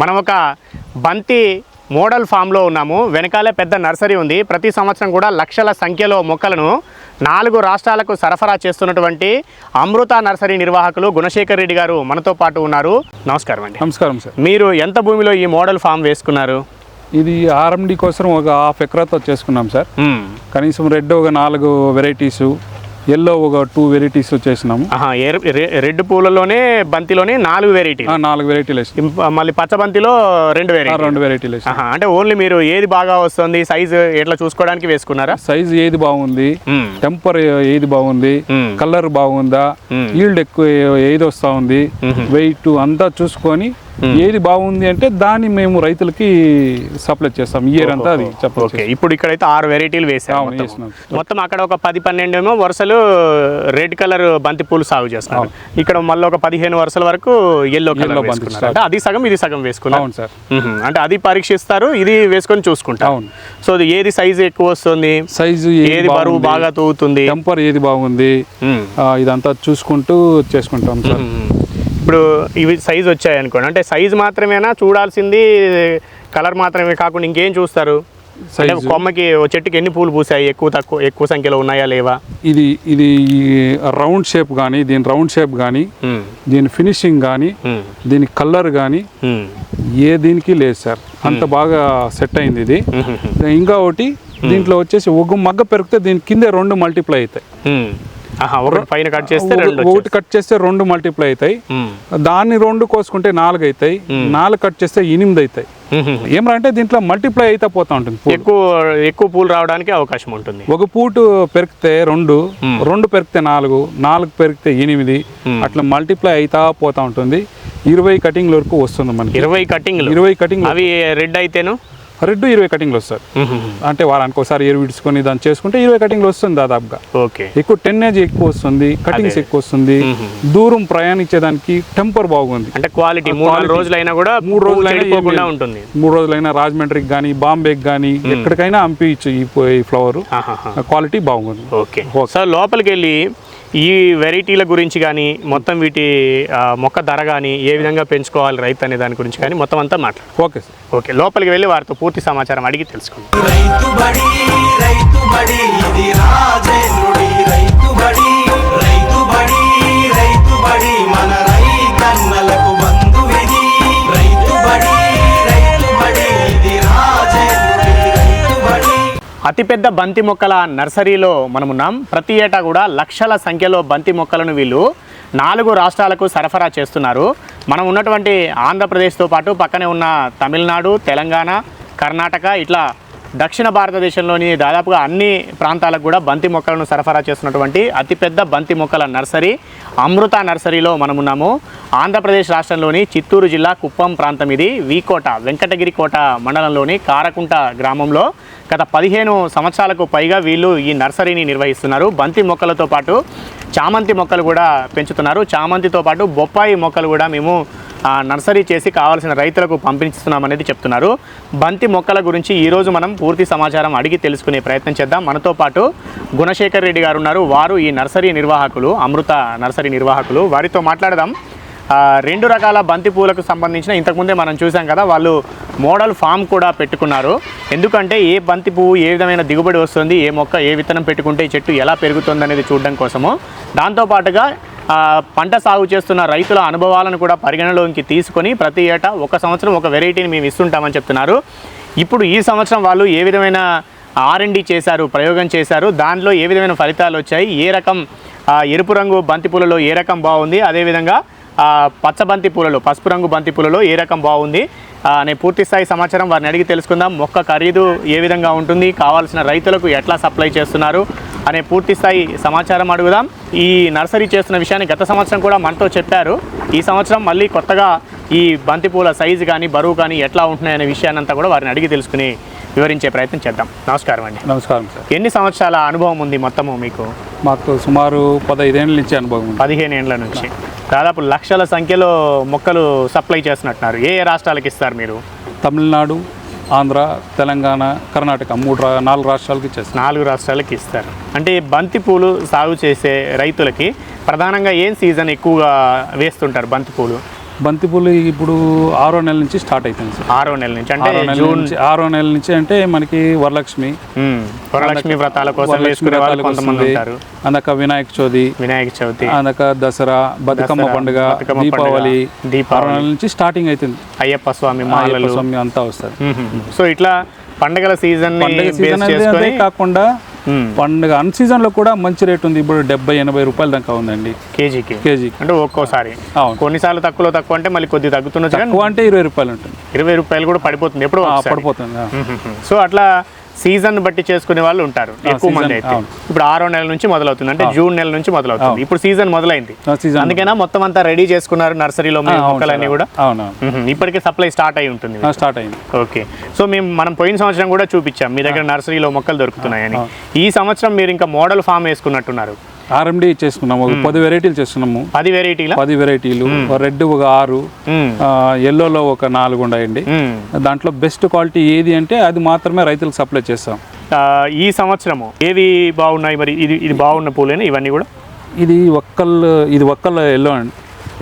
మనం ఒక బంతి మోడల్ ఫామ్లో ఉన్నాము. వెనకాలే పెద్ద నర్సరీ ఉంది. ప్రతి సంవత్సరం కూడా లక్షల సంఖ్యలో మొక్కలను నాలుగు రాష్ట్రాలకు సరఫరా చేస్తున్నటువంటి అమృత నర్సరీ నిర్వాహకులు గుణశేఖర్ రెడ్డి గారు మనతో పాటు ఉన్నారు. నమస్కారం అండి. నమస్కారం సార్. మీరు ఎంత భూమిలో ఈ మోడల్ ఫామ్ వేసుకున్నారు? ఇది ఆర్ఎండి కోసం ఒక హాఫ్ ఎకరాతో చేసుకున్నాం సార్. కనీసం రెడ్ ఒక నాలుగు వెరైటీస్ ఎల్లో ఒక టూ వెరైటీస్ చేసినాము ఆహా, ఎర్- రె- రెడ్ పూలలోనే బంతిలోనే నాలుగు వెరైటీ నాలుగు వెరైటీలు వేసినాం. మళ్ళీ పచ్చ బంతిలో రెండు వెరైటీ రెండు వెరైటీలు ఆహా, అంటే ఓన్లీ మీరు ఏది బాగా వస్తుంది సైజు ఎట్లా చూసుకోవడానికి వేసుకున్నారా? సైజ్ ఏది బాగుంది. టెంపర్ ఏది బాగుంది. కలర్ బాగుందా. ఈల్డ్ ఎక్కువ ఏది వస్తా ఉంది వెయిట్ అంతా చూసుకొని ఏది బాగుంది అంటే దాన్ని మేము రైతులకి సప్లై చేస్తాం. ఇయర్ అంతా అది ఓకే. ఇప్పుడు ఇక్కడైతే ఆరు వెరైటీలు అవును, మొత్తం. అక్కడ ఒక పది పన్నెండు ఏమో వరుసలు రెడ్ కలర్ బంతి పూలు సాగు చేస్తున్నారు. ఇక్కడ మళ్ళీ ఒక పదిహేను వరుసల వరకు ఎల్లో కలర్ అంటే అది సగం ఇది సగం వేసుకున్నారు. అవును సార్. అంటే అది పరీక్షిస్తారు ఇది వేసుకొని చూసుకుంటారు. అవును. సో ఏది సైజు ఎక్కువ వస్తుంది? సైజు ఏది బరువు బాగా తూగుతుంది? టెంపర్ ఏది బాగుంది? ఇదంతా చూసుకుంటూ చేసుకుంటాం సార్. ఇప్పుడు ఇవి సైజు వచ్చాయి అనుకోండి. అంటే సైజు మాత్రమేనా? చూడాల్సింది కలర్ మాత్రమే కాకుండా ఇంకేం చూస్తారు? అంటే కొమ్మకి చెట్టుకి ఎన్ని పూలు పూసాయి? ఎక్కువ తక్కువ ఎక్కువ సంఖ్యలో ఉన్నాయా లేవా? ఇది ఇది రౌండ్ షేప్ కానీ దీని రౌండ్ షేప్ కానీ. దీని ఫినిషింగ్ కానీ మ్మ్. దీని కలర్ కానీ మ్మ్. ఏ దీనికి లేదు సార్ అంత బాగా సెట్ అయింది ఇది. ఇంకా ఒకటి దీంట్లో వచ్చేసి ఒక మగ్గ పెరిగితే దీని కింద రెండు మల్టిప్లై అవుతాయి. ఒకటి పైన కట్ చేస్తే ఒకటి కట్ చేస్తే రెండు మల్టిప్లై అవుతాయి. దాన్ని రెండు కోసుకుంటే నాలుగు అవుతాయి. నాలుగు కట్ చేస్తే ఎనిమిది అవుతాయి. ఏమంటే దీంట్లో మల్టిప్లై అయితే పోతా ఉంటుంది. ఎక్కువ ఎక్కువ పూలు రావడానికి అవకాశం ఉంటుంది. ఒక పూటు పెరిగితే రెండు రెండు పెరిగితే నాలుగు నాలుగు పెరిగితే ఎనిమిది అట్లా మల్టిప్లై అవుతా పోతా ఉంటుంది. ఇరవై కటింగ్ల వరకు వస్తుంది మనకి. ఇరవై కటింగ్లు. ఇరవై కటింగ్ అవి రెడ్ అయితేను? రెడ్ ఇరవై కటింగ్లు వస్తారు. అంటే వారానికి ఒకసారి ఎరువు విడుచుకొని దాన్ని చేసుకుంటే ఇరవై కటింగ్లు వస్తుంది దాదాపుగా. ఓకే. ఎక్కువ టెన్నేజ్ ఎక్కువ వస్తుంది కటింగ్స్ ఎక్కువ వస్తుంది. దూరం ప్రయాణించేదానికి టెంపర్ బాగుంది. అంటే క్వాలిటీ మూడు నాలుగు రోజులైనా కూడా మూడు రోజులైనా. ఉంటుంది. మూడు రోజులైనా రాజమండ్రికి కానీ బాంబేకి కానీ ఎక్కడికైనా పంపించచ్చు ఈ ఫ్లవర్. క్వాలిటీ బాగుంది. ఓకే. సార్ లోపలికి వెళ్ళి ఈ వెరైటీల గురించి కానీ మొత్తం వీటి మొక్క ధర కానీ ఏ విధంగా పెంచుకోవాలి రైతు అనే దాని గురించి కానీ మొత్తం అంతా మాట్లాడు. Okay sir. ఓకే లోపలికి వెళ్ళి వారితో పూర్తి సమాచారం అడిగి తెలుసుకుందాం. రైతు బడి రైతు బడి ఇది రాజేంద్రుడి రైతు బడి. అతిపెద్ద బంతి మొక్కల నర్సరీలో మనమున్నాం. ప్రతి ఏటా కూడా లక్షల సంఖ్యలో బంతి మొక్కలను వీళ్ళు నాలుగు రాష్ట్రాలకు సరఫరా చేస్తున్నారు. మనం ఉన్నటువంటి ఆంధ్రప్రదేశ్తో పాటు పక్కనే ఉన్న తమిళనాడు తెలంగాణ కర్ణాటక ఇట్లా దక్షిణ భారతదేశంలోని దాదాపుగా అన్ని ప్రాంతాలకు కూడా బంతి మొక్కలను సరఫరా చేస్తున్నటువంటి అతిపెద్ద బంతి మొక్కల నర్సరీ అమృత నర్సరీలో మనమున్నాము. ఆంధ్రప్రదేశ్ రాష్ట్రంలోని చిత్తూరు జిల్లా కుప్పం ప్రాంతం ఇది. వీకోట వెంకటగిరి కోట మండలంలోని కారకుంట గ్రామంలో గత పదిహేను సంవత్సరాలకు పైగా వీళ్ళు ఈ నర్సరీని నిర్వహిస్తున్నారు. బంతి మొక్కలతో పాటు చామంతి మొక్కలు కూడా పెంచుతున్నారు. చామంతితో పాటు బొప్పాయి మొక్కలు కూడా మేము నర్సరీ చేసి కావాల్సిన రైతులకు పంపించుతున్నామనేది చెప్తున్నారు. బంతి మొక్కల గురించి ఈరోజు మనం పూర్తి సమాచారం అడిగి తెలుసుకునే ప్రయత్నం చేద్దాం. మనతో పాటు గుణశేఖర్ రెడ్డి గారు ఉన్నారు. వారు ఈ నర్సరీ నిర్వాహకులు అమృత నర్సరీ నిర్వాహకులు. వారితో మాట్లాడదాం. రెండు రకాల బంతి పూలకు సంబంధించిన ఇంతకుముందే మనం చూసాం కదా వాళ్ళు మోడల్ ఫామ్ కూడా పెట్టుకున్నారు. ఎందుకంటే ఏ బంతి పువ్వు ఏ విధమైన దిగుబడి వస్తుంది ఏ మొక్క ఏ విత్తనం పెట్టుకుంటే చెట్టు ఎలా పెరుగుతుంది అనేది చూడడం కోసము. దాంతోపాటుగా పంట సాగు చేస్తున్న రైతుల అనుభవాలను కూడా పరిగణలోకి తీసుకొని ప్రతి ఏటా ఒక సంవత్సరం ఒక వెరైటీని మేము ఇస్తుంటామని చెప్తున్నారు. ఇప్పుడు ఈ సంవత్సరం వాళ్ళు ఏ విధమైన ఆర్ఎండి చేశారు ప్రయోగం చేశారు దానిలో ఏ విధమైన ఫలితాలు వచ్చాయి ఏ రకం ఎరుపు రంగు బంతి పూలలో ఏ రకం బాగుంది అదేవిధంగా పచ్చబంతి పచ్చ బంతి పూలలో పసుపు రంగు బంతి పూలలో ఏ రకం బాగుంది అనే పూర్తి స్థాయి సమాచారం వారిని అడిగి తెలుసుకుందాం. మొక్క ఖరీదు ఏ విధంగా ఉంటుంది కావాల్సిన రైతులకు ఎట్లా సప్లై చేస్తున్నారు అనే పూర్తి స్థాయి సమాచారం అడుగుదాం. ఈ నర్సరీ చేస్తున్న విషయాన్ని గత సంవత్సరం కూడా మనతో చెప్పారు. ఈ సంవత్సరం మళ్ళీ కొత్తగా ఈ బంతి పూల సైజు కానీ బరువు కానీ ఎట్లా ఉంటున్నాయనే విషయాన్ని అంతా కూడా వారిని అడిగి తెలుసుకుని వివరించే ప్రయత్నం చేద్దాం. నమస్కారం అండి. నమస్కారం సార్. ఎన్ని సంవత్సరాల అనుభవం ఉంది మొత్తము మీకు? మాకు సుమారు పదహైదేళ్ళ నుంచి అనుభవం పదిహేను ఏండ్ల నుంచి. దాదాపు లక్షల సంఖ్యలో మొక్కలు సప్లై చేస్తున్నట్టున్నారు. ఏ ఏ రాష్ట్రాలకు ఇస్తారు మీరు? తమిళనాడు ఆంధ్ర తెలంగాణ కర్ణాటక మూడు రా నాలుగు రాష్ట్రాలకి ఇచ్చేస్తారు. నాలుగు రాష్ట్రాలకి ఇస్తారు. అంటే బంతిపూలు బంతి పూలు సాగు చేసే రైతులకి ప్రధానంగా ఏం సీజన్ ఎక్కువగా వేస్తుంటారు బంతి పూలు? బంతిపూలు ఇప్పుడు ఆరో నెల నుంచి స్టార్ట్ అవుతుంది సార్ ఆరో నెల నుంచి అంటే ఆరో నెల జూన్ నుంచి ఆరో నెల నుంచి అంటే మనకి వరలక్ష్మి వరలక్ష్మి వ్రతాల కోసం వేసుకునే వాళ్ళు కొంతమంది. ఉంటారు అందాక వినాయక చవితి వినాయక చవితి అందాక దసరా బతుకమ్మ పండుగ దీపావళి దీపావళి. ఆరో నెల నుంచి స్టార్టింగ్ అవుతుంది అయ్యప్ప స్వామి అయ్యప్ప స్వామి అంతా వస్తుంది సో ఇట్లా పండగల సీజన్ కాకుండా. పండుగ అన్ సీజన్లో కూడా మంచి రేట్ ఉంది. ఇప్పుడు డెబ్బై ఎనభై రూపాయల దాకా ఉందండి. కేజీకి? కేజీ అంటే ఒక్కోసారి. అవును. కొన్నిసార్లు తక్కువలో తక్కువ అంటే మళ్ళీ కొద్ది తక్కువ అంటే ఇరవై రూపాయలు ఉంటుంది. ఇరవై రూపాయలు కూడా పడిపోతుంది. ఎప్పుడో. పడిపోతుంది ఆ. మ్మ్. సో అట్లా సీజన్ బట్టి చేసుకునే వాళ్ళు ఉంటారు. ఎక్కువ మంది అయితే. ఇప్పుడు ఆరో నెల నుంచి మొదలవుతుంది. అంటే జూన్ నెల నుంచి మొదలవుతుంది. ఇప్పుడు సీజన్ మొదలైంది. అందుకేనా మొత్తం అంతా రెడీ చేసుకున్నారు నర్సరీలో మొక్కలన్నీ కూడా. ఇప్పటికే సప్లై స్టార్ట్ అయి ఉంటుంది స్టార్ట్ అయింది. ఓకే. సో మేము మనం పోయిన సంవత్సరం కూడా చూపించాం. మీ దగ్గర నర్సరీలో మొక్కలు దొరుకుతున్నాయని. ఈ సంవత్సరం మీరు ఇంకా మోడల్ ఫామ్ వేసుకున్నట్టున్నారు. ఆర్ఎండి చేసుకున్నాము ఒక పది వెరైటీలు చేసుకున్నాము. పది వెరైటీల పది వెరైటీలు రెడ్ ఒక ఆరు ఎల్లోలో ఒక నాలుగు ఉన్నాయండి. దాంట్లో బెస్ట్ క్వాలిటీ ఏది అంటే అది మాత్రమే రైతులకు సప్లై చేస్తాం. ఈ సంవత్సరము ఏవి బాగున్నాయి మరి? ఇది ఇది బాగున్న పూలేనా? ఇవన్నీ కూడా? ఇది ఒక్కల్ ఇది ఒక్కల్ ఎల్లో అండి.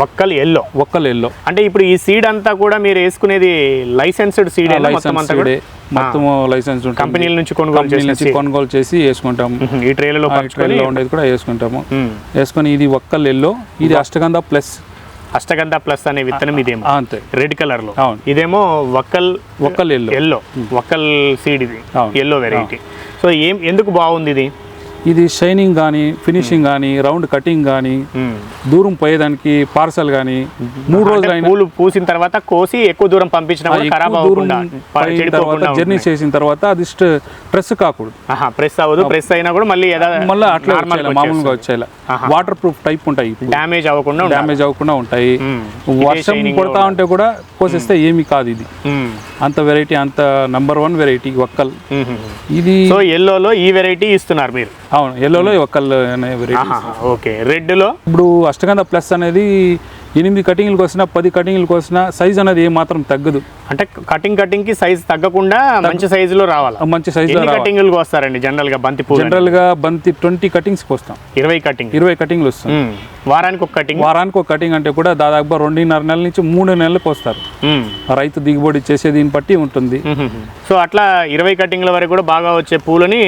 ఒక్కలు ఎల్లో. ఒక్కల్ ఎల్లో. అంటే ఇప్పుడు ఈ సీడ్ అంతా కూడా మీరు వేసుకునేది లైసెన్స్డ్ సీడ్ మొత్తం లైసెన్స్ కంపెనీల నుంచి కొనుగోలు నుంచి కొనుగోలు చేసి వేసుకుంటాము. ఈ ట్రేలలో ట్రైల్లో ఉండేది కూడా వేసుకుంటాము. వేసుకొని ఇది ఒక్కల్ ఎల్లో ఇది అష్టగంధ ప్లస్. అష్టగంధ ప్లస్ అనే విత్తనం ఇదేమో. అంతే. రెడ్ కలర్లో. ఇదేమో వక్కల్ ఒక్కల్ ఎల్లో. ఎల్లో. వక్కల్ సీడ్ ఇది. ఎల్లో వెరైటీ సో ఏం ఎందుకు బాగుంది ఇది? ఇది షైనింగ్ కానీ ఫినిషింగ్ కానీ రౌండ్ కటింగ్ కానీ. దూరం పోయేదానికి పార్సల్ కానీ మూడు రోజులు పూలు పూసిన తర్వాత కోసి ఎక్కువ దూరం పంపించినా జర్నీ చేసిన తర్వాత అది స్ట్రెస్ కాకూడదు. ప్రెస్ అవ్వదు ప్రెస్ అయినా కూడా మళ్ళీ మళ్ళీ అట్లా మామూలుగా వచ్చేలా. వాటర్ ప్రూఫ్ టైప్ ఉంటాయి డ్యామేజ్ అవ్వకుండా. డ్యామేజ్ అవ్వకుండా ఉంటాయి. వర్షం కొడతా ఉంటే కూడా కోసేస్తే ఏమీ కాదు ఇది. అంత వెరైటీ అంత నంబర్ వన్ వెరైటీ ఒక్కల్. ఇది సో ఎల్లోలో ఈ వెరైటీ ఇస్తున్నారు మీరు. అవును ఎల్లోలో ఆహా, ఓకే. రెడ్లో ఇప్పుడు అష్టగంధ ప్లస్ అనేది ఎనిమిది కటింగ్లకు వచ్చినా పది కటింగ్లకు వచ్చినా సైజ్ అనేది ఏ మాత్రం తగ్గదు. అంటే కటింగ్ కటింగ్కి సైజ్ తగ్గకుండా మంచి సైజులో రావాలి? ఆ మంచి సైజులో ఎన్ని కటింగ్లకు వస్తారండి జనరల్గా బంతి జనరల్గా బంతి ట్వంటీ కటింగ్స్కి వస్తాం. ఇరవై కటింగ్ ఇరవై కటింగ్లు వస్తాం వారానికి ఒక కటింగ్ వారానికి ఒక కటింగ్ అంటే కూడా దాదాపుగా రెండున్నర నెలల నుంచి మూడు నెలలకు వస్తారు. రైతు దిగుబడి చేసే దీన్ని బట్టి ఉంటుంది. సో అట్లా ఇరవై కటింగ్ల వరకు కూడా బాగా వచ్చే పూలని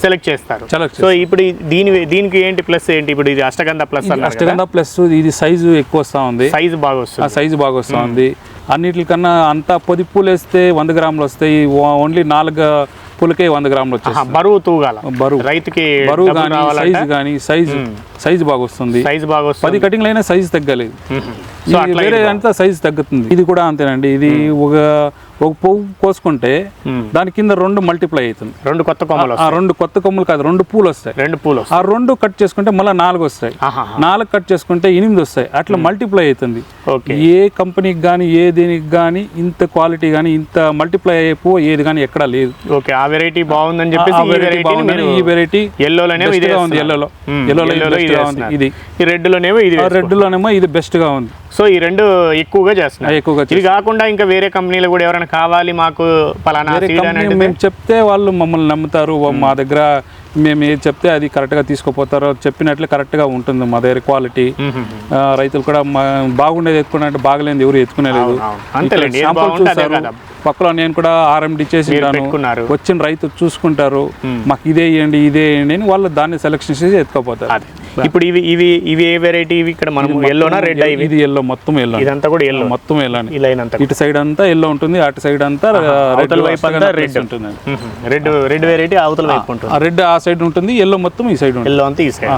సెలెక్ట్ చేస్తారు. సో ఇప్పుడు దీని దీనికి ఏంటి ప్లస్ ఏంటి? ఇప్పుడు ఇది అష్టగంధ ప్లస్ అష్టగంధ ప్లస్ ఇది సైజు ఎక్కువ వస్తూ ఉంది. సైజ్ బాగా వస్తుంది. సైజు బాగా వస్తూ ఉంది. అన్నిటికన్నా అంతా పొది పూలు వేస్తే వంద గ్రాములు వస్తాయి. ఓన్లీ నాలుగు పూలకే వంద గ్రాములు ఆహా, వచ్చేస్తాయి. బరువు తూగాల. బరువు. రైతుకి బరువు కానీ సైజు కానీ సైజు సైజు బాగా వస్తుంది. సైజ్ బాగా వస్తుంది. పది కటింగ్లు అయినా సైజు తగ్గలేదు. ఇది వేరే అంతా సైజు తగ్గుతుంది. ఇది కూడా అంతేనండి. ఇది ఒక ఒక పువ్వు కోసుకుంటే. దాని కింద రెండు మల్టిప్లై అవుతుంది. రెండు కొత్త కొమ్మలు ఆ రెండు కొత్త కొమ్మలు కాదు రెండు పూలు వస్తాయి. రెండు పూలు ఆ రెండు కట్ చేసుకుంటే మళ్ళీ నాలుగు వస్తాయి. నాలుగు కట్ చేసుకుంటే ఎనిమిది వస్తాయి. అట్లా మల్టిప్లై అవుతుంది. ఓకే. ఏ కంపెనీకి కానీ ఏ దీనికి కానీ ఇంత క్వాలిటీ కానీ ఇంత మల్టిప్లై అయిపో ఏది కానీ ఎక్కడా లేదు. ఓకే ఆ వెరైటీ బాగుందని చెప్పేసి ఈ వెరైటీ బాగుందని ఈ వెరైటీ ఎల్లోలోనే ఉంది ఎల్లోలో ఎల్లోలో ఇది బెస్ట్గా ఉంది. ఇది రెడ్ లోనేమో ఇది ఇది బెస్ట్గా ఉంది. సో ఈ రెండు ఎక్కువగా చేస్తున్నారు. ఎక్కువగా ఇది కాకుండా ఇంకా వేరే కంపెనీలు కూడా ఎవరైనా కావాలి మాకు పలానా మేము చెప్తే వాళ్ళు మమ్మల్ని నమ్ముతారు. మా దగ్గర మేము ఏది చెప్తే అది కరెక్ట్గా తీసుకుపోతారో. చెప్పినట్లు కరెక్ట్గా ఉంటుంది మా దగ్గర క్వాలిటీ. రైతులు కూడా బాగుండేది ఎత్తుకున్నట్టు బాగలేనిది ఎవరు ఎత్తుకునేలేదు. పక్కలో నేను కూడా ఆర్ఎండి చేసి. వచ్చిన రైతు చూసుకుంటారు. మాకు ఇదే ఇవ్వండి ఇదే ఇవ్వండి అని వాళ్ళు దాన్ని సెలెక్షన్ చేసి ఎత్తుకోపోతారు. ఇప్పుడు ఇవి ఇవి ఇవి ఏ వెరైటీ ఇవి ఇక్కడ మనం ఎల్లోనా రెడ్ ఇది ఎల్లో మొత్తం ఎల్లో ఇదంతా కూడా ఎల్లో మొత్తం ఎల్లో ఇటు సైడ్ అంతా ఎల్లో ఉంటుంది అటు సైడ్ అంతా అవతల వైపు అంతా రెడ్ ఉంటుంది రెడ్ రెడ్ వెరైటీ అవతల వైపు ఉంటుంది. రెడ్ ఆ సైడ్ ఉంటుంది ఎల్లో మొత్తం ఈ సైడ్ ఎల్లో అంతా ఈ సైడ్.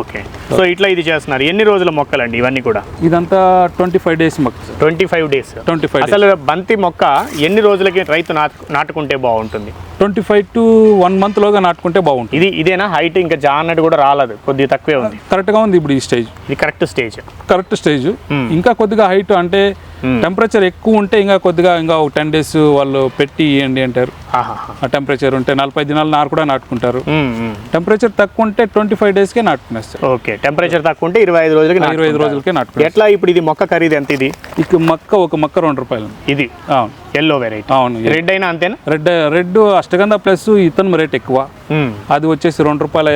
ఓకే. సో ఇట్లా ఇది చేస్తున్నారు. ఎన్ని రోజుల మొక్కలండి ఇవన్నీ కూడా? ఇదంతా ట్వంటీ ఫైవ్ డేస్ మాకు sir. Twenty five days twenty five అసలు బంతి మొక్క ఎన్ని రోజులకి రైతు నాటు నాటుకుంటే బాగుంటుంది? Twenty five to one month లోగా నాటుకుంటే బాగుంటుంది. ఇది ఇదేనా? హైట్ ఇంకా జాన్నట్టు కూడా రాలేదు కొద్దిగా తక్కువే ఉంది. కరెక్ట్గా ఉంది ఇప్పుడు ఈ స్టేజ్. ఇది కరెక్ట్ స్టేజ్. Correct stage. ఇంకా కొద్దిగా హైట్ అంటే టెంపరేచర్ ఎక్కువ ఉంటే ఇంకా కొద్దిగా ఇంకా ఒక టెన్ డేస్ వాళ్ళు పెట్టి ఇవ్వండి అంటారు. ఆ టెంపరేచర్ ఉంటే నలభై దినాలు నారు కూడా నాటుకుంటారు. టెంపరేచర్ తక్కువ ఉంటే ట్వంటీ ఫైవ్ డేస్కే నాటుకునేస్తారు. ఓకే టెంపరేచర్ తక్కువ ఉంటే ఇరవై ఐదు రోజులకి ఇరవై ఐదు రోజులకే నాటుకునేస్తారు. ఎట్లా ఇప్పుడు ఇది మొక్క ఖరీదు ఎంత ఇది? ఇక మొక్క ఒక మొక్క రెండు రూపాయలు. ఇది? అవును. ఎల్లో వెరైటీ అవును రెడ్ అయినా అంతేనా? రెడ్ రెడ్ అష్టగంధ ప్లస్ ఇతను రేట్ ఎక్కువ. అది వచ్చేసి రెండు రూపాయల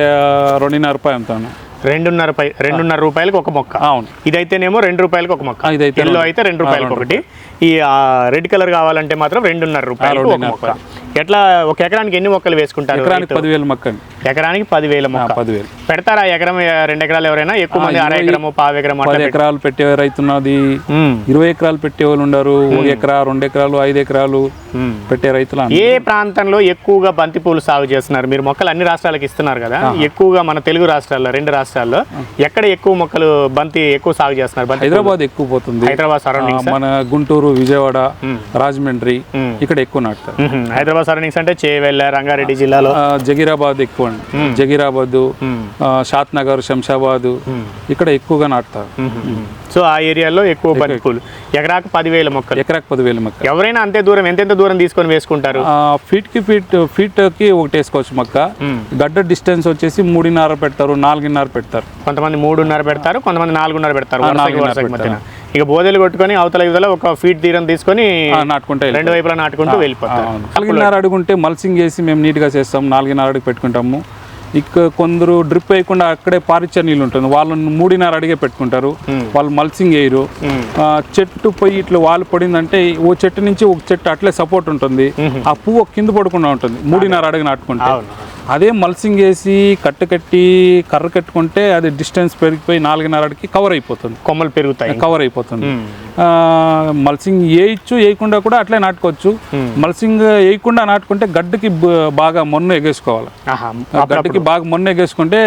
రెండున్నర రూపాయలు అమ్ముతాను రెండున్నర పై రెండున్నర రూపాయలకు ఒక మొక్క. అవును. ఇదైతేనేమో రెండు రూపాయలకు ఒక మొక్క. ఇదైతే ఎల్లో. అయితే రెండు రూపాయలకు ఒకటి. ఈ రెడ్ కలర్ కావాలంటే మాత్రం రెండున్నర రూపాయలకు ఒక మొక్క. ఎట్లా ఒక ఎకరానికి ఎన్ని మొక్కలు వేసుకుంటారు ఎకరానికి? పదివేలు మొక్క అండి ఎకరానికి పదివేల పదివేలు. పెడతారా? ఎకరం రెండు ఎకరాలు ఎవరైనా? ఎక్కువ మంది అర ఎకరము పావు ఎకరం పది ఎకరాలు పెట్టే రైతున్నది. ఇరవై ఎకరాలు పెట్టే వాళ్ళు ఉన్నారు ఒక ఎకరా రెండు ఎకరాలు ఐదు ఎకరాలు. పెట్టే రైతులు. ఏ ప్రాంతంలో ఎక్కువగా బంతి పూలు సాగు చేస్తున్నారు? మీరు మొక్కలు అన్ని రాష్ట్రాలకు ఇస్తున్నారు కదా? ఎక్కువగా మన తెలుగు రాష్ట్రాల్లో రెండు రాష్ట్రాల్లో ఎక్కడ ఎక్కువ మొక్కలు బంతి ఎక్కువ సాగు చేస్తున్నారు? హైదరాబాద్ ఎక్కువ పోతుంది. హైదరాబాద్ ఆ, సరౌండింగ్స్? మన గుంటూరు విజయవాడ రాజమండ్రి. ఇక్కడ ఎక్కువ నాటుతారు. హైదరాబాద్ సరౌండింగ్స్ అంటే చేవెళ్ళ రంగారెడ్డి జిల్లాలో? జగీరాబాద్ ఎక్కువ జగీరాబాద్ మ్మ్. షాత్ నగర్ శంషాబాద్ ఇక్కడ ఎక్కువగా నాటుతారు. సో ఆ ఏరియాలో ఎక్కువ బంతి పూలు ఎకరాకు పదివేల మొక్కలు. ఎకరాకు పదివేల మొక్క ఎవరైనా అంతే దూరం ఎంతెంత దూరం తీసుకొని వేసుకుంటారు? ఫీట్కి ఫీట్ ఫీట్కి ఒకటి వేసుకోవచ్చు మొక్క. గడ్డ డిస్టెన్స్ వచ్చేసి మూడున్నర పెడతారు నాలుగున్నర పెడతారు. కొంతమంది మూడున్నర పెడతారు కొంతమంది నాలుగున్నర పెడతారు. ఇక బోదెలు కొట్టుకొని అవతల ఇవతల ఒక ఫీట్ తీరం తీసుకొని నాటుకుంటే రెండు వైపులా నాటుకుంటూ వెళ్ళిపోతారు. నాలుగున్నర అడుగుంటే మల్సింగ్ వేసి మేము నీట్గా చేస్తాం నాలుగున్నర అడుగు పెట్టుకుంటాము. ఇక కొందరు డ్రిప్ వేయకుండా అక్కడే పారిచ్చే నీళ్ళు ఉంటుంది. వాళ్ళు మూడున్నర అడిగే పెట్టుకుంటారు. వాళ్ళు మల్సింగ్ వేయరు. ఆ, చెట్టు పోయి ఇట్లా వాళ్ళు పడిందంటే ఓ చెట్టు నుంచి ఒక చెట్టు అట్లే సపోర్ట్ ఉంటుంది. ఆ పువ్వు కింద పడకుండా ఉంటుంది. మూడున్నర అడుగు నాటుకుంటే. అవును. అదే మల్సింగ్ వేసి కట్టు కట్టి కర్ర కట్టుకుంటే అది డిస్టెన్స్ పెరిగిపోయి నాలుగున్నర అడికి కవర్ అయిపోతుంది. కొమ్మలు పెరుగుతాయి. కవర్ అయిపోతుంది. ఆ, మల్సింగ్ వేయచ్చు వేయకుండా కూడా అట్లే నాటుకోవచ్చు. మల్సింగ్ వేయకుండా నాటుకుంటే గడ్డకి బాగా మొన్ను ఎగేసుకోవాలి. గడ్డకి బాగా మొన్ను ఎగేసుకుంటే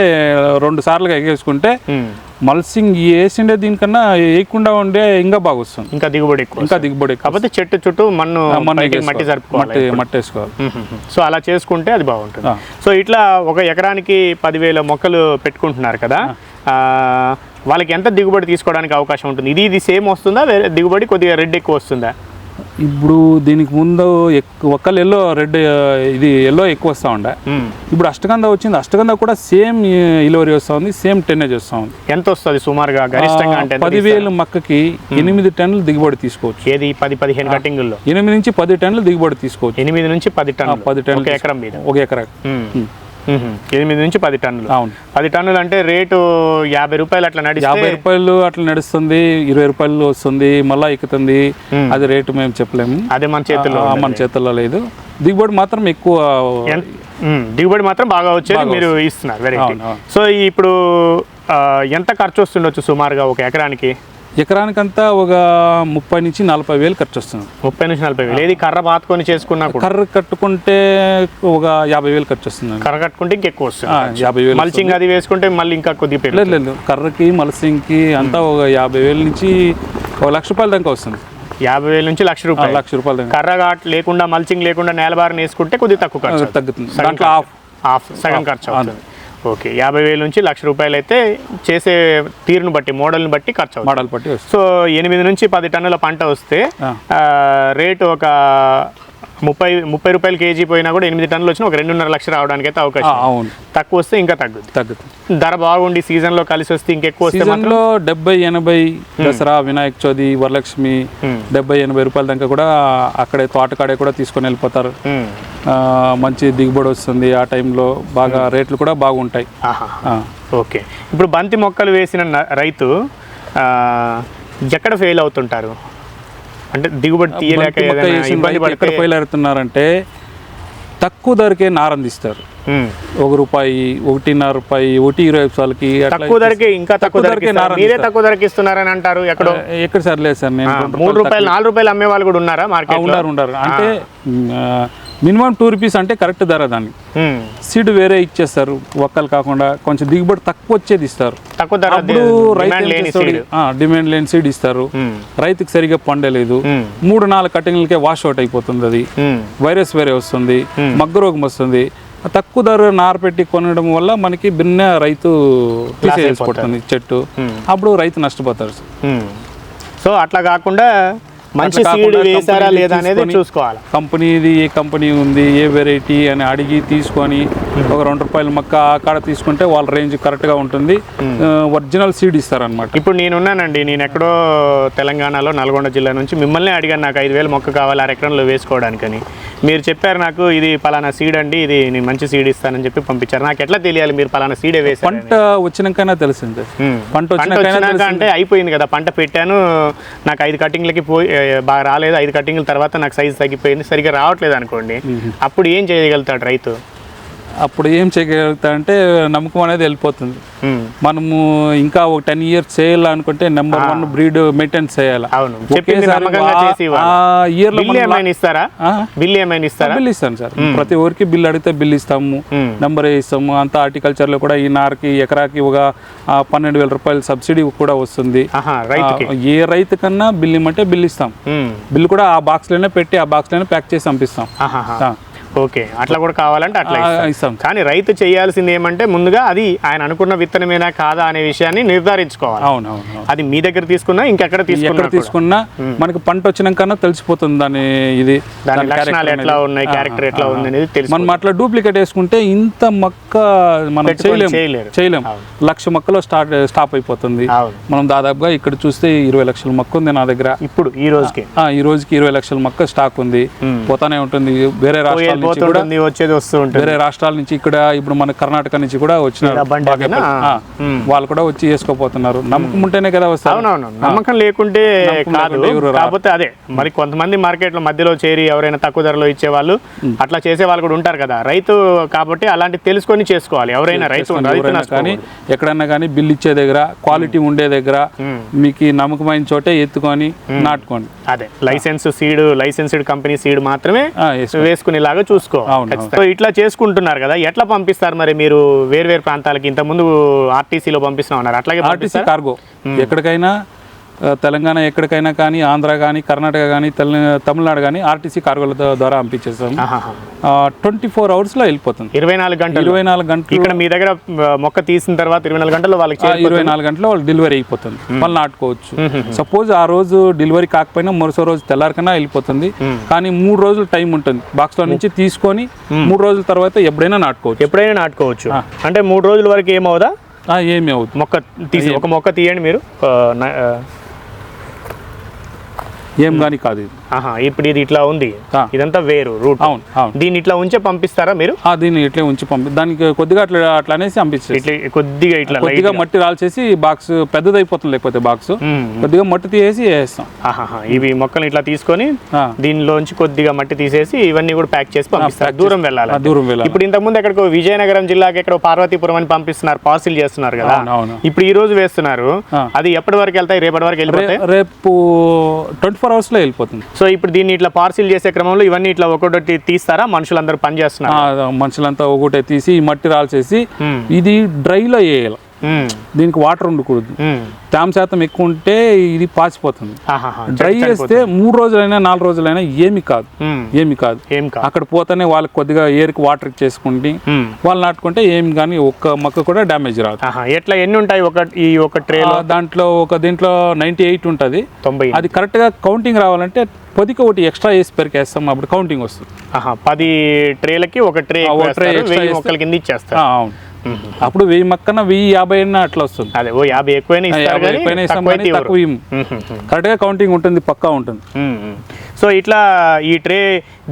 రెండు సార్లుగా ఎగేసుకుంటే ఉమ్. మల్సింగ్ వేసిండే దీనికన్నా వేయకుండా ఉండే ఇంకా బాగా వస్తుంది ఇంకా దిగుబడి ఎక్కువ ఇంకా దిగుబడి. కాకపోతే చెట్టు చుట్టూ మన్ను మట్టి మట్టి మట్టి వేసుకోవాలి. సో అలా చేసుకుంటే అది బాగుంటుంది. సో ఇట్లా ఒక ఎకరానికి పదివేల మొక్కలు పెట్టుకుంటున్నారు కదా వాళ్ళకి ఎంత దిగుబడి తీసుకోవడానికి అవకాశం ఉంటుంది? ఇది ఇది సేమ్ వస్తుందా? వేరే దిగుబడి కొద్దిగా రెడ్ ఎక్కువ వస్తుందా? ఇప్పుడు దీనికి ముందు ఒక్కళ్ళు ఎల్లో రెడ్ ఇది ఎల్లో ఎక్కువ వస్తూ ఉండే. ఇప్పుడు అష్టగంధ వచ్చింది. అష్టగంధ కూడా సేమ్ ఇలువరి వస్తూ ఉంది సేమ్ టెన్నేజ్ వస్తూ ఉంది. ఎంత వస్తుంది సుమారుగా? గరిష్టంగా అంటే పదివేలు మక్కకి ఎనిమిది టన్నులు దిగుబడి తీసుకోవచ్చు? ఏది? పది పదిహేను కటింగుల్లో ఎనిమిది నుంచి పది టన్నులు దిగుబడి తీసుకోవచ్చు. ఎనిమిది నుంచి పది టన్నులు. పది టన్నులు ఒక ఎకరం మీద. ఒక ఎకరా. ఎనిమిది నుంచి పది టన్నులు. అవును. పది టన్నులు అంటే రేటు యాభై రూపాయలు అట్లా నడిస్తే యాభై రూపాయలు అట్లా నడుస్తుంది ఇరవై రూపాయలు వస్తుంది మళ్ళా ఎక్కుతుంది. అది రేటు మేము చెప్పలేము. అదే మన చేతుల్లో మన చేతుల్లో లేదు. దిగుబడి మాత్రం ఎక్కువ. దిగుబడి మాత్రం బాగా వచ్చేది మీరు ఇస్తున్నారు వెరైటీ. సో ఇప్పుడు ఎంత ఖర్చు వస్తుండొచ్చు సుమారుగా ఒక ఎకరానికి? ఎకరానికంతా ఒక ముప్పై నుంచి నలభై వేలు ఖర్చు వస్తుంది ముప్పై నుంచి నలభై వేలు. ఏది కర్ర పాతుకొని చేసుకున్నా కర్ర కట్టుకుంటే ఒక యాభై వేలు ఖర్చు వస్తుంది కర్ర కట్టుకుంటే ఇంకెక్కువ వస్తుంది. యాభై వేలు మల్చింగ్ అది వేసుకుంటే మళ్ళీ ఇంకా కొద్దిగా లేదు లేదు కర్రకి మలసింగ్కి అంతా ఒక యాభై వేల నుంచి ఒక లక్ష రూపాయల దాకా వస్తుంది. యాభై వేల నుంచి లక్ష రూపాయలు. లక్ష రూపాయల దాకా. కర్ర ఘాట్ లేకుండా మల్చింగ్ లేకుండా నేలబారిని వేసుకుంటే కొద్దిగా తక్కువ ఖర్చు. తగ్గుతుంది. దాంట్లో ఆఫ్ హాఫ్ సగం ఖర్చు అవుతుంది. ఓకే యాభై వేల నుంచి లక్ష రూపాయలు అయితే చేసే తీరును బట్టి మోడల్ని బట్టి ఖర్చు మోడల్ వస్తుంది. సో ఎనిమిది నుంచి పది టన్నుల పంట వస్తే రేటు ఒక ముప్పై ముప్పై రూపాయలు కేజీ పోయినా కూడా ఎనిమిది టన్నులు వచ్చినా ఒక రెండున్నర లక్ష రావడానికి అయితే అవకాశం. అవును. తక్కువ వస్తే ఇంకా తగ్గుద్ది. తగ్గుతుంది. ధర బాగుండి సీజన్లో కలిసి వస్తే ఇంకెక్కువ సీజన్లో డెబ్బై ఎనభై దసరా వినాయక చవితి వరలక్ష్మి డెబ్బై ఎనభై రూపాయల దాకా కూడా అక్కడే తోటకాడే కూడా తీసుకొని వెళ్ళిపోతారు. మంచి దిగుబడి వస్తుంది ఆ టైంలో. బాగా రేట్లు కూడా బాగుంటాయి. ఓకే. ఇప్పుడు బంతి మొక్కలు వేసిన రైతు ఎక్కడ ఫెయిల్ అవుతుంటారు? అంటే దిగుబడి తీయలేక ఇబ్బంది ఎక్కడ బయలుదేరుతున్నారంటే తక్కువ ధరకే నారందిస్తారు. ఒక రూపాయి ఒకటిన్నర రూపాయి ఒకటి ఇరవై అట్లా తక్కువ ధరకే ఇంకా తక్కువ ధరకే మీరే తక్కువ ధరకి ఇస్తున్నారని అంటారు ఎక్కడో? ఎక్కడ సార్ నేను ఆ, రెండు మూడు రూపాయలు నాలుగు రూపాయలు అమ్మే వాళ్ళు కూడా ఉన్నారా మార్కెట్ ఉండారు ఉండారు అంటే మినిమం టూ రూపీస్ అంటే కరెక్ట్ ధర దాన్ని సీడ్ వేరే ఇచ్చేస్తారు ఒక్కలు కాకుండా కొంచెం దిగుబడి తక్కువ వచ్చేది ఇస్తారు. తక్కువ ధర అప్పుడు రైతు డిమాండ్ లేని? సీడ్. ఆ, డిమాండ్ లేని సీడ్ ఇస్తారు. రైతుకి సరిగా పండలేదు. మూడు నాలుగు కటింగ్లకే వాష్ అవుట్ అయిపోతుంది అది. వైరస్ వేరే వస్తుంది. మగ్గు రోగం వస్తుంది. తక్కువ ధర నార పెట్టి కొనడం వల్ల మనకి భిన్న రైతు తీసేసిపోతుంది చెట్టు. అప్పుడు రైతు నష్టపోతారు సో అట్లా కాకుండా మంచి సీడ్ వేసారా లేదా అనేది చూసుకోవాలి. కంపెనీది ఏ కంపెనీ ఉంది ఏ వెరైటీ అని అడిగి తీసుకొని ఒక రెండు రూపాయల మొక్క ఆ కాడ తీసుకుంటే వాళ్ళ రేంజ్ కరెక్ట్గా ఉంటుంది. ఒరిజినల్ సీడ్ ఇస్తారనమాట ఇప్పుడు నేనున్నానండి నేను ఎక్కడో తెలంగాణలో నల్గొండ జిల్లా నుంచి మిమ్మల్ని అడిగాను నాకు ఐదు వేలు మొక్క కావాలి అర ఎకరంలో వేసుకోవడానికని. మీరు చెప్పారు నాకు ఇది పలానా సీడ్ అండి ఇది నేను మంచి సీడ్ ఇస్తానని చెప్పి పంపించారు. నాకు ఎట్లా తెలియాలి మీరు పలానా సీడే వేసారు పంట వచ్చినాకైనా తెలిసింది. ఉమ్. పంట వచ్చినాక. అంటే అయిపోయింది కదా పంట పెట్టాను నాకు ఐదు కటింగ్లకి పోయి బాగా రాలేదు. ఐదు కటింగ్ల తర్వాత నాకు సైజు తగ్గిపోయింది. సరిగ్గా రావట్లేదు అనుకోండి అప్పుడు ఏం చేయగలుగుతాడు రైతు? అప్పుడు ఏం చేయగలుగుతా అంటే నమ్మకం అనేది వెళ్ళిపోతుంది. మనము ఇంకా ఒక టెన్ ఇయర్స్ చేయాలనుకుంటే నెంబర్ వన్ బ్రీడ్ మెయింటైన్ చేయాలి. బిల్ ఇస్తాను సార్. ప్రతి ఊరికి బిల్ అడిగితే బిల్ ఇస్తాము. నెంబర్ ఇస్తాము అంతా హార్టికల్చర్లో కూడా ఈ నారకి ఎకరాకి ఒక పన్నెండు వేల రూపాయలు సబ్సిడీ కూడా వస్తుంది. ఏ రైతు కన్నా బిల్ ఇమ్మంటే బిల్ ఇస్తాం. బిల్ కూడా ఆ బాక్స్లోనే పెట్టి ఆ బాక్స్లోనే ప్యాక్ చేసి పంపిస్తాం. ఓకే అట్లా కూడా కావాలంటే అట్లా ఇస్తాం. కానీ రైతు చేయాల్సింది ఏమంటే ముందుగా అది ఆయన అనుకున్న విత్తనమేనా కాదా అనే విషయాన్ని నిర్ధారించుకోవాలి అవును అవును అవును. అది మీ దగ్గర తీసుకున్నా ఇంకెక్కడ ఎక్కడ తీసుకున్నా. తీసుకున్నా మనకి పంట వచ్చినాకన్నా తెలిసిపోతుంది దాని ఇది దాని లక్షణాలు ఎట్లా. ఉన్నాయి క్యారెక్టర్ ఎట్లా. ఉంది అనేది తెలుసు మనం అట్లా డూప్లికేట్ వేసుకుంటే ఇంత మొక్క మనం పెట్టుకొని చేయలేం చేయలేరు. చేయలేం అవును. లక్ష మొక్కలో స్టార్ట్ స్టాప్ అయిపోతుంది మనం దాదాపుగా ఇక్కడ చూస్తే ఇరవై లక్షల మొక్క ఉంది నా దగ్గర ఇప్పుడు ఈ రోజుకి ఆ, ఈ రోజుకి ఇరవై లక్షల మొక్క స్టాక్ ఉంది పోతానే ఉంటుంది వేరే రాష్ట్రాల కూడా వచ్చేది వస్తూ ఉంటుంది. వేరే రాష్ట్రాల నుంచి ఇక్కడ ఇప్పుడు మన కర్ణాటక నుంచి కూడా వచ్చినారు. మ్మ్. వాళ్ళు కూడా వచ్చి వేసుకోపోతున్నారు. నమ్మకం ఉంటేనే కదా వస్తారు. అవునవును. నమ్మకం లేకుంటే కాదు. కాకపోతే అదే మరి కొంతమంది మార్కెట్లో మధ్యలో చేరి ఎవరైనా తక్కువ ధరలో ఇచ్చే వాళ్ళు అట్లా చేసే వాళ్ళు కూడా ఉంటారు కదా. రైతు కాబట్టి అలాంటి తెలుసుకొని చేసుకోవాలి. ఎవరైనా రైతు కానీ. ఎక్కడన్నా కానీ బిల్ ఇచ్చే దగ్గర క్వాలిటీ ఉండే దగ్గర. మీకు నమ్మకమైన చోటే ఎత్తుకొని నాటుకోండి. అదే licence seed licensed company seed మాత్రమే. వేసుకునేలాగా చూసుకో. సో ఇట్లా చేసుకుంటున్నారు కదా. ఎట్లా పంపిస్తారు మరి మీరు వేరు వేరు ప్రాంతాలకి? ఇంత ముందు ఆర్టీసీలో పంపిస్తున్నా ఉన్నారు అట్లాగే ఆర్టీసీ? కార్గో. ఎక్కడికైనా తెలంగాణ ఎక్కడికైనా కానీ ఆంధ్ర కానీ కర్ణాటక కానీ తెల తమిళనాడు కానీ ఆర్టీసీ కార్గోల ద్వారా పంపించేస్తాం. ట్వంటీ ఫోర్ అవర్స్లో వెళ్ళిపోతుంది. ఇరవై నాలుగు గంటలు. ఇరవై నాలుగు గంటలు. ఇక్కడ మీ దగ్గర మొక్క తీసిన తర్వాత ఇరవై నాలుగు గంటల్లో వాళ్ళకి. ఇరవై నాలుగు గంటలు వాళ్ళు డెలివరీ అయిపోతుంది. వాళ్ళు నాటుకోవచ్చు. సపోజ్ ఆ రోజు డెలివరీ కాకపోయినా మరుసో రోజు తెల్లారికన్నా వెళ్ళిపోతుంది. కానీ మూడు రోజులు టైం ఉంటుంది. బాక్స్లో నుంచి తీసుకొని మూడు రోజుల తర్వాత ఎప్పుడైనా నాటుకోవచ్చు. ఎప్పుడైనా నాటుకోవచ్చు. అంటే మూడు రోజుల వరకు ఏమవుదా? ఏమీ అవుతుంది. మొక్క తీసి ఒక మొక్క తీయండి మీరు. ఏం కానీ కాదు ఇది. ఇప్పుడు ఇది ఇట్లా ఉంది. ఇదంతా వేరు రూట్ అవును అవును. దీన్ని ఇట్లా ఉంచే పంపిస్తారా మీరు? దీన్ని ఇట్లే ఉంచి పంపి దానికి కొద్దిగా అట్లా అట్లా అనేసి ఇట్లా కొద్దిగా ఇట్లా కొద్దిగా మట్టి రాల్చేసి బాక్స్ పెద్దదైపోతుంది లేకపోతే బాక్స్. కొద్దిగా మట్టి తీసేసి వేస్తాం. ఇవి మొక్కలు ఇట్లా తీసుకొని. దీనిలోంచి కొద్దిగా మట్టి తీసేసి ఇవన్నీ కూడా ప్యాక్ చేసి పంపిస్తారు. దూరం వెళ్ళాలి దూరం వెళ్ళాలి. ఇప్పుడు ఇంతకు ముందు ఎక్కడికో విజయనగరం జిల్లాకి ఎక్కడో పార్వతీపురం అని పంపిస్తున్నారు పార్సిల్ చేస్తున్నారు కదా. ఇప్పుడు ఈ రోజు వేస్తున్నారు. అది ఎప్పటి వరకు వెళ్తాయి? రేపటి వరకు వెళ్ళిపోతాయి? రేపు ట్వంటీ ఫోర్ అవర్స్లో వెళ్ళిపోతుంది. సో ఇప్పుడు దీన్ని ఇట్లా పార్సిల్ చేసే క్రమంలో ఇవన్నీ ఇట్లా ఒక్కొక్కటి తీస్తారా మనుషులందరూ పని చేస్తున్నారు ఆ, మనుషులంతా ఒకటే తీసి మట్టి రాల్చేసి. ఇది డ్రైలో వేయాలి మ్మ్. దీనికి వాటర్ ఉండకూడదు. తేమ శాతం ఎక్కువ ఉంటే ఇది పాచిపోతుంది. డ్రై చేస్తే మూడు రోజులైనా నాలుగు రోజులైనా ఏమి కాదు. ఏమి కాదు అక్కడ పోతేనే వాళ్ళకి కొద్దిగా ఏరికి వాటర్ చేసుకుంటే. వాళ్ళు నాటుకుంటే ఏమి కానీ ఒక్క మొక్క కూడా డ్యామేజ్ రాదు. ఎట్లా ఎన్ని ఉంటాయి ఒక ఈ ఒక ట్రేలో ఆ, దాంట్లో ఒక దీంట్లో నైంటీ ఎయిట్ ఉంటుంది తొంభై అది కరెక్ట్గా కౌంటింగ్ రావాలంటే పొదికి ఒకటి ఎక్స్ట్రా వేసి పెరికేస్తాం అప్పుడు కౌంటింగ్ వస్తుంది. పది ట్రేలకి ఒక ట్రే ఒక మొక్కల కింద ఇచ్చేస్తారు ఆ, అవును అప్పుడు వెయ్యి మొక్కన వెయ్యి యాభై అయినా అట్లా వస్తుంది. అదే ఓ యాభై ఎక్కువైనా ఇస్తాం కానీ. తక్కువ ఇవ్వం. మ్మ్. కరెక్ట్గా కౌంటింగ్ ఉంటుంది పక్కా ఉంటుంది. సో ఇట్లా ఈ ట్రే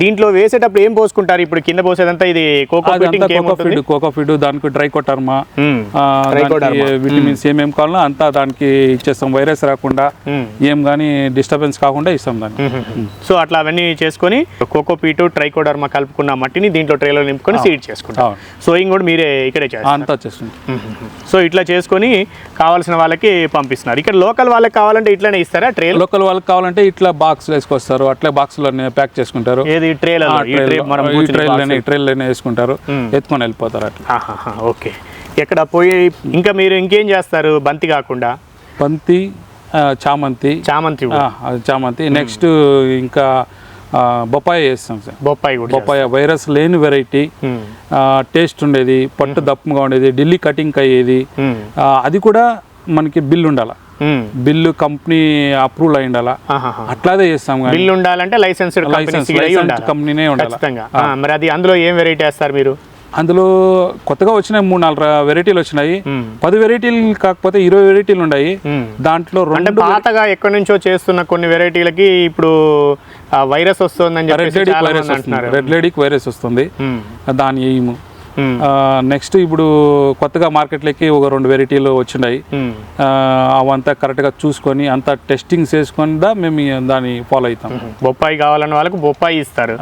దీంట్లో వేసేటప్పుడు ఏం పోసుకుంటారు? ఇప్పుడు కింద పోసేదంతా ఇది కోకో ఫీడ్ కోకో ఫీడ్ దానికి డ్రైకోటర్మా. విటమిన్స్ ఏమేమి కావాలో అంతా దానికి ఇచ్చేస్తాం. వైరస్ రాకుండా ఏం కానీ డిస్టర్బెన్స్ కాకుండా ఇస్తాం దాన్ని. సో అట్లా అవన్నీ చేసుకొని కోకో పీటు ట్రైకోడర్మా కలుపుకున్న మట్టిని దీంట్లో ట్రేలో నింపుకొని సీడ్ చేసుకుంటాం. సోయింగ్ కూడా మీరే ఇక్కడే అంతా చేస్తుంది సో ఇట్లా చేసుకొని కావాల్సిన వాళ్ళకి పంపిస్తున్నారు. ఇక్కడ లోకల్ వాళ్ళకి కావాలంటే ఇట్లానే ఇస్తారా? ట్రేలు? లోకల్ వాళ్ళకి కావాలంటే ఇట్లా బాక్స్ వేసుకొస్తారు. అట్లే బాక్స్లో ప్యాక్ చేసుకుంటారు. ఏది? ట్రే వేసుకుంటారు. ఎత్తుకొని వెళ్ళిపోతారు అట్లా. ఓకే. ఎక్కడ పోయి ఇంకా మీరు ఇంకేం చేస్తారు? బంతి కాకుండా? బంతి చామంతి. చామంతి చామంతి. నెక్స్ట్ ఇంకా బొప్పాయి వేస్తాం సార్. బొప్పాయి కూడా బొప్పాయి వైరస్ లేని వెరైటీ. టేస్ట్ ఉండేది పట్టు దప్పగా ఉండేది ఢిల్లీ కటింగ్ అయ్యేది. అది కూడా మనకి బిల్ ఉండాలి. బిల్లు కంపెనీ అప్రూవల్ అయి ఉండాలా. అట్లాదే చేస్తాం కానీ. బిల్ ఉండాలంటే లైసెన్స్ లైసెన్స్ కంపెనీనే ఉండాలి. మరి అది అందులో ఏం వెరైటీ వేస్తారు మీరు? అందులో కొత్తగా వచ్చినాయి మూడు నాలుగు వెరైటీలు వచ్చినాయి. పది వెరైటీలు కాకపోతే ఇరవై వెరైటీలు ఉన్నాయి. దాంట్లో అంటే రెండు పాతగా ఎక్కడి నుంచో చేస్తున్న కొన్ని వెరైటీలకి ఇప్పుడు వైరస్ వస్తుందని రెడ్ లేడీకి వైరస్ వస్తుంది. అంటున్నారు. రెడ్ లేడీకి వైరస్ వస్తుంది. ఉమ్, దాని ఎయిమ్ నెక్స్ట్ ఇప్పుడు కొత్తగా మార్కెట్లోకి ఒక రెండు వెరైటీలు వచ్చినాయి. అవంతా కరెక్ట్గా చూసుకొని అంతా టెస్టింగ్ చేసుకొని దా మేము దాన్ని ఫాలో అవుతాం. బొప్పాయి కావాలన్న వాళ్ళకి బొప్పాయి ఇస్తారు.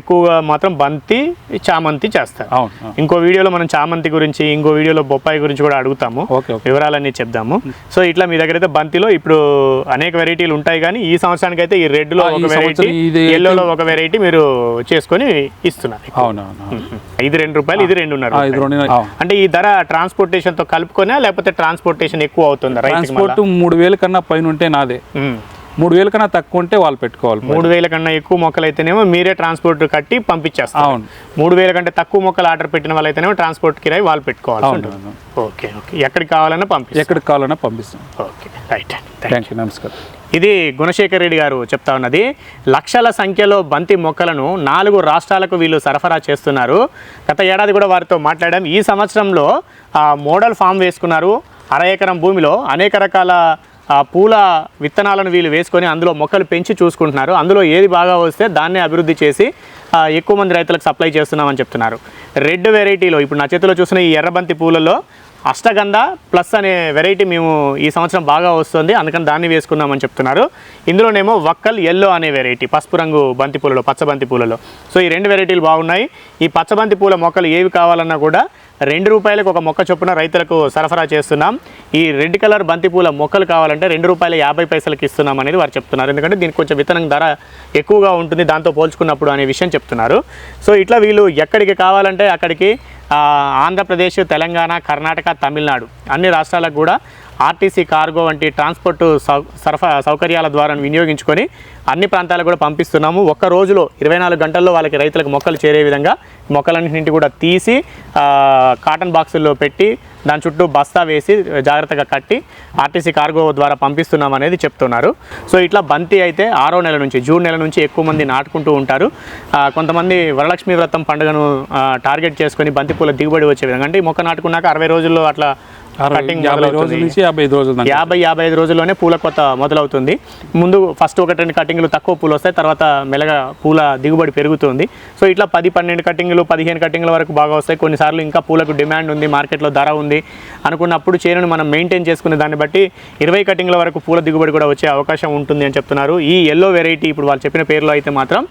ఎక్కువగా మాత్రం బంతి చామంతి చేస్తారు. అవును. ఇంకో వీడియోలో మనం చామంతి గురించి ఇంకో వీడియోలో బొప్పాయి గురించి కూడా అడుగుతాము. వివరాలన్నీ చెప్దాము. సో ఇట్లా మీ దగ్గర అయితే బంతిలో ఇప్పుడు అనేక వెరైటీలు ఉంటాయి కానీ ఈ సంవత్సరానికి అయితే ఈ రెడ్లో ఒక వెరైటీ ఎల్లోలో ఒక వెరైటీ మీరు చేసుకొని ఇస్తున్నారు. అవునవును అవును. ఇది రెండు రూపాయలు ఇది రెండు. అంటే ఈ ధర ట్రాన్స్పోర్టేషన్తో కలుపుకొనా లేకపోతే ట్రాన్స్పోర్టేషన్ ఎక్కువ అవుతుందా ట్రాన్స్పోర్ట్ మూడు వేల కన్నా పైన ఉంటే నాదే. మూడు వేల కన్నా తక్కువ ఉంటే వాళ్ళు పెట్టుకోవాలి మూడు వేల కన్నా ఎక్కువ మొక్కలు అయితేనేమో మీరే ట్రాన్స్పోర్ట్ కట్టి పంపించేస్తారు. అవును. మూడు వేల కంటే తక్కువ మొక్కలు ఆర్డర్ పెట్టిన వాళ్ళైతేనేమో ట్రాన్స్పోర్ట్ కిరాయి వాళ్ళు అవును. Okay okay. ఎక్కడికి కావాలన్నా పంపిస్తారు ఎక్కడికి కావాలన్నా పంపిస్తాం. Okay right. థ్యాంక్ యూ నమస్కారం. ఇది గుణశేఖర్ రెడ్డి గారు చెప్తా ఉన్నది. లక్షల సంఖ్యలో బంతి మొక్కలను నాలుగు రాష్ట్రాలకు వీళ్ళు సరఫరా చేస్తున్నారు. గత ఏడాది కూడా వారితో మాట్లాడాం. ఈ సంవత్సరంలో మోడల్ ఫామ్ వేసుకున్నారు. అర ఎకరం భూమిలో అనేక రకాల పూల విత్తనాలను వీళ్ళు వేసుకొని అందులో మొక్కలు పెంచి చూసుకుంటున్నారు. అందులో ఏది బాగా వస్తే దాన్నే అభివృద్ధి చేసి ఎక్కువ మంది రైతులకు సప్లై చేస్తున్నామని చెప్తున్నారు. రెడ్ వెరైటీలో ఇప్పుడు నా చేతిలో చూసిన ఈ ఎర్రబంతి పూలలో అష్టగంధ ప్లస్ అనే వెరైటీ మేము ఈ సంవత్సరం బాగా వస్తుంది. అందుకని దాన్ని వేసుకున్నామని చెప్తున్నారు. ఇందులోనేమో వక్కల్ ఎల్లో అనే వెరైటీ పసుపు రంగు బంతి పూలలో పచ్చబంతి పూలలో. సో ఈ రెండు వెరైటీలు బాగున్నాయి. ఈ పచ్చబంతి పూల మొక్కలు ఏవి కావాలన్నా కూడా రెండు రూపాయలకు ఒక మొక్క చొప్పున రైతులకు సరఫరా చేస్తున్నాం. ఈ రెడ్ కలర్ బంతి పూల మొక్కలు కావాలంటే రెండు రూపాయల యాభై పైసలకి ఇస్తున్నాం అనేది వారు చెప్తున్నారు. ఎందుకంటే దీనికి కొంచెం విత్తనం ధర ఎక్కువగా ఉంటుంది. దాంతో పోల్చుకున్నప్పుడు అనే విషయం చెప్తున్నారు. సో ఇట్లా వీళ్ళు ఎక్కడికి కావాలంటే అక్కడికి ఆంధ్రప్రదేశ్ తెలంగాణ కర్ణాటక తమిళనాడు అన్ని రాష్ట్రాలకు కూడా ఆర్టీసీ కార్గో వంటి ట్రాన్స్పోర్ట్ సౌ సరఫరా సౌకర్యాల ద్వారా వినియోగించుకొని అన్ని ప్రాంతాలకు కూడా పంపిస్తున్నాము. ఒక్క రోజులో ఇరవై నాలుగు గంటల్లో వాళ్ళకి రైతులకు మొక్కలు చేరే విధంగా మొక్కలన్నింటినీ కూడా తీసి కాటన్ బాక్సుల్లో పెట్టి దాని చుట్టూ బస్తా వేసి జాగ్రత్తగా కట్టి ఆర్టీసీ కార్గో ద్వారా పంపిస్తున్నాం అనేది చెప్తున్నారు. సో ఇట్లా బంతి అయితే ఆరో నెల నుంచి జూన్ నెల నుంచి ఎక్కువ మంది నాటుకుంటూ ఉంటారు. కొంతమంది వరలక్ష్మి వ్రతం పండుగను టార్గెట్ చేసుకొని బంతిపూల దిగుబడి వచ్చే విధంగా అంటే మొక్క నాటుకున్నాక అరవై రోజుల్లో అట్లా కటింగ్ యాభై రోజుల మొదలవుతుంది నుంచి యాభై ఐదు రోజుల దాకా యాభై యాభై ఐదు రోజుల్లోనే పూల కొత్త మొదలవుతుంది. ముందు ఫస్ట్ ఒకటి రెండు కటింగ్లు తక్కువ పూలు వస్తాయి తర్వాత మెల్లగా పూల దిగుబడి పెరుగుతుంది. సో ఇట్లా పది పన్నెండు కటింగ్లు పదిహేను కటింగ్ల వరకు బాగా వస్తాయి. కొన్నిసార్లు ఇంకా పూలకు డిమాండ్ ఉంది మార్కెట్లో ధర ఉంది. అనుకున్నప్పుడు చేనును మనం మెయింటైన్ చేసుకునే దాన్ని బట్టి ఇరవై కటింగ్ల వరకు పూల దిగుబడి కూడా వచ్చే అవకాశం ఉంటుంది అని చెప్తున్నారు. ఈ ఎల్లో వెరైటీ ఇప్పుడు వాళ్ళు చెప్పిన పేరులో అయితే మాత్రం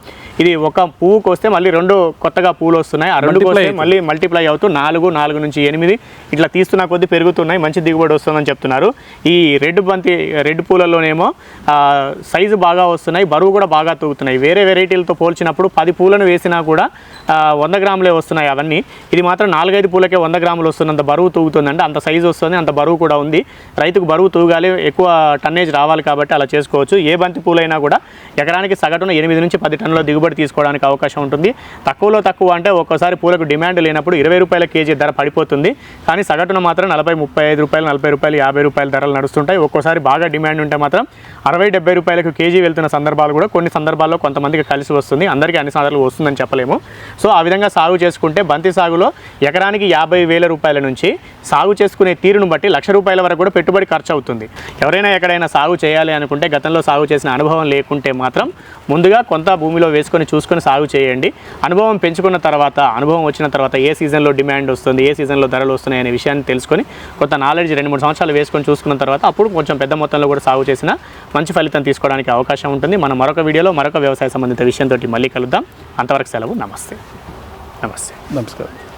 ఇది ఒక పువ్వుకి వస్తే మళ్ళీ రెండు కొత్తగా పూలు వస్తున్నాయి. ఆ రెండు. మళ్ళీ మల్టిప్లై అవుతూ నాలుగు నాలుగు నుంచి ఎనిమిది. ఇట్లా తీస్తున్న కొద్దీ పెరుగుతున్నాయి మంచి దిగుబడి వస్తుందని చెప్తున్నారు. ఈ రెడ్ బంతి రెడ్ పూలలోనేమో సైజు బాగా వస్తున్నాయి బరువు కూడా బాగా తూగుతున్నాయి. వేరే వెరైటీలతో పోల్చినప్పుడు పది పూలను వేసినా కూడా వంద గ్రాములే వస్తున్నాయి అవన్నీ. ఇది మాత్రం నాలుగైదు పూలకే వంద గ్రాములు వస్తున్నంత బరువు తూగుతుందండి. అంత సైజు వస్తుంది అంత బరువు కూడా ఉంది. రైతుకు బరువు తూగాలి ఎక్కువ టన్నేజ్ రావాలి కాబట్టి అలా చేసుకోవచ్చు. ఏ బంతి పూలైనా కూడా ఎకరానికి సగటున ఎనిమిది నుంచి పది టన్నుల దిగుబడి తీసుకోవడానికి అవకాశం ఉంటుంది. తక్కువలో తక్కువ అంటే ఒక్కోసారి పూలకు డిమాండ్ లేనప్పుడు ఇరవై రూపాయల కేజీ ధర పడిపోతుంది. కానీ సగటున మాత్రం నలభై ముప్పై ఐదు రూపాయలు నలభై రూపాయలు యాభై రూపాయల ధరలు నడుస్తుంటాయి. ఒక్కోసారి బాగా డిమాండ్ ఉంటే మాత్రం అరవై డెబ్బై రూపాయలకు కేజీ వెళ్తున్న సందర్భాలు కూడా కొన్ని సందర్భాల్లో కొంతమందికి కలిసి వస్తుంది. అందరికీ అన్ని సార్లు వస్తుందని చెప్పలేము. సో ఆ విధంగా సాగు చేసుకుంటే బంతి సాగులో ఎకరానికి యాభై వేల రూపాయల నుంచి సాగు చేసుకునే తీరును బట్టి లక్ష రూపాయల వరకు కూడా పెట్టుబడి ఖర్చు అవుతుంది ఎవరైనా ఎక్కడైనా సాగు చేయాలి అనుకుంటే గతంలో సాగు చేసిన అనుభవం లేకుంటే మాత్రం ముందుగా కొంత భూమిలో వేసుకొని చూసుకొని సాగు చేయండి. అనుభవం పెంచుకున్న తర్వాత అనుభవం వచ్చిన తర్వాత ఏ సీజన్లో డిమాండ్ వస్తుంది ఏ సీజన్లో ధరలు వస్తున్నాయి అనే విషయాన్ని తెలుసుకొని కొంత నాలెడ్జ్ రెండు మూడు సంవత్సరాలు వేసుకొని చూసుకున్న తర్వాత అప్పుడు కొంచెం పెద్ద మొత్తంలో కూడా సాగు చేసిన మంచి ఫలితం తీసుకోవడానికి అవకాశం ఉంటుంది. మనం మరొక వీడియోలో మరొక వ్యవసాయ సంబంధిత విషయంతో మళ్ళీ కలుద్దాం. అంతవరకు సెలవు. నమస్తే. నమస్తే. నమస్కారం.